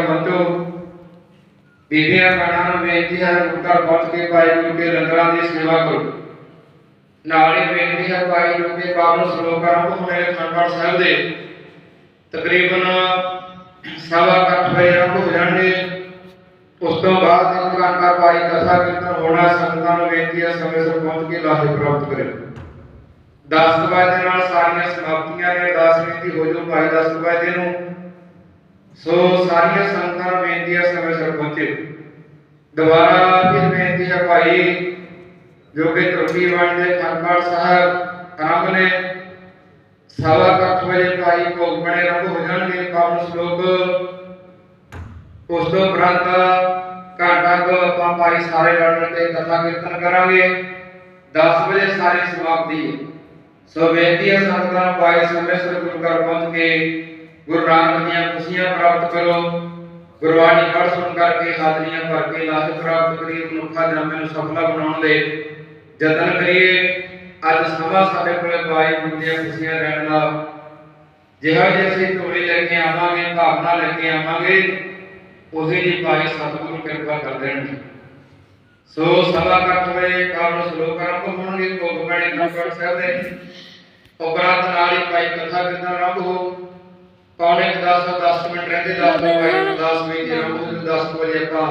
ਬੰਤੋ ਬੀਬੀਆਂ ਭੈਣਾਂ ਨੂੰ ਬੇਨਤੀ ਹੈ ਘਰ ਪਹੁੰਚ ਕੇ ਭਾਈ ਗੁਰੂ ਕੇ ਲੰਗਰਾਂ ਦੀ ਸੇਵਾ ਕਰੋ। ਨਾਲ ਹੀ ਬੇਨਤੀ ਹੈ ਭਾਈ ਗੁਰੂ ਕੇ ਪਾਵਨ ਸ਼ਲੋਕ ਆਰੰਭ ਹੋਣੇ ਨੇ ਸਾਹਿਬ ਦੇ ਤਕਰੀਬਨ ਸਵਾ ਕੁ ਵਜੇ ਆਰੰਭ ਹੋ ਜਾਣਗੇ। ਉਸ ਤੋਂ ਬਾਅਦ ਇੱਕ ਘੰਟਾ ਭਾਈ ਕਥਾ ਕੀਰਤਨ ਹੋਣਾ, ਸੰਗਤਾਂ ਨੂੰ ਬੇਨਤੀ ਹੈ ਸਮੇਂ ਸਿਰ ਪਹੁੰਚ ਕੇ ਲਾਹੇ ਪ੍ਰਾਪਤ ਕਰੇ। 10 ਵਜੇ ਦੇ ਨਾਲ ਸਾਰੀਆਂ ਸਮਾਪਤੀਆਂ ਨੇ ਅਰਦਾਸ ਬੇਨਤੀ ਹੋ ਜੋ ਭਾਈ 10 ਵਜੇ ਨੂੰ। ਸੋ ਸਾਰੀਆਂ ਸੰਗਤਾਂ ਨੂੰ ਬੇਨਤੀ ਹੈ ਸਮੇਂ ਸਿਰ ਪਹੁੰਚੇ। ਦੁਬਾਰਾ ਫਿਰ ਬੇਨਤੀ ਹੈ ਭਾਈ ਜੋ ਕਿ ਤੁਰਕੀ ਵੰਡ ਦੇ ਖੰਡਪਾਠ ਸਾਹਿਬ ਆਰੰਭ ਨੇ। ਸਵਾ ਕੁ ਵਜੇ ਭਾਈ ਭੋਗ ਬਣੇ ਆਰੰਭ ਹੋ ਜਾਣਗੇ। ਪਾਵਨ ਸ਼ਲੋਕ। ਉਸ ਤੋਂ ਉਪਰੰਤ ਘੰਟਾ ਕੁ ਆਪਾਂ ਭਾਈ ਸਾਰੇ ਰਲ ਕੇ ਕਥਾ ਕੀਰਤਨ ਕਰਾਂਗੇ। 10 ਵਜੇ ਸਾਰੀ ਸਮਾਪਤੀ। ਹੈ ਸੋ ਬੇਨਤੀ ਹੈ ਸੰਗਤਾਂ ਨੂੰ ਭਾਈ ਸਮੇਂ ਸਿਰ ਗੁਰੂ ਘਰ ਪਹੁੰਚ ਕੇ ਗੁਰੂ ਨਾਨਕ ਦੀਆਂ ਖੁਸ਼ੀਆਂ ਪ੍ਰਾਪਤ ਕਰੋ। ਗੁਰਬਾਣੀ ਪੜ੍ਹ ਸੁਣ ਕਰਕੇ, ਹਾਜ਼ਰੀਆਂ ਭਰ ਕੇ ਲਾਭ ਪ੍ਰਾਪਤ ਕਰੀਏ, ਮਨੁੱਖਾ ਜਨਮ ਨੂੰ ਸਫਲਾ ਬਣਾਉਣ ਦੇ ਯਤਨ ਕਰੀਏ। ਅੱਜ ਸਮਾਂ ਸਾਡੇ ਕੋਲੇ ਭਾਈ ਗੁਰੂ ਖੁਸ਼ੀਆਂ ਲੈਣ ਦਾ। ਜਿਹੜਾ ਜੇ ਅਸੀਂ ਢੋਲੀ ਲੈ ਕੇ ਆਵਾਂਗੇ, ਭਾਵਨਾ ਲੈ ਕੇ ਆਵਾਂਗੇ, ਉਹੀ ਜੀ ਭਾਈ ਸਤਿਗੁਰੂ ਕਿਰਪਾ ਕਰ ਦੇਣਗੇ ਸੋ ਸਵਾ ਕੱਟ ਵਜੇ ਕਾਰਨ ਸ਼ਲੋਕ ਆਰੰਭ ਹੋਣਗੇ ਭੋਗ ਪੈਣੇ ਸਾਹਿਬ ਦੇ। ਉਪਰੰਤ ਨਾਲ ਹੀ ਭਾਈ ਕਥਾ ਕਿਰਤਨ ਆਰੰਭ ਹੋ। ਪੌਣੇ 10 10 ਮਿੰਟ ਰਹਿੰਦੇ 10 ਵਜੇ ਭਾਈ ਅਰਦਾਸ ਵਿੱਚ ਆਰੰਭ ਹੋ 10 ਵਜੇ ਆਪਾਂ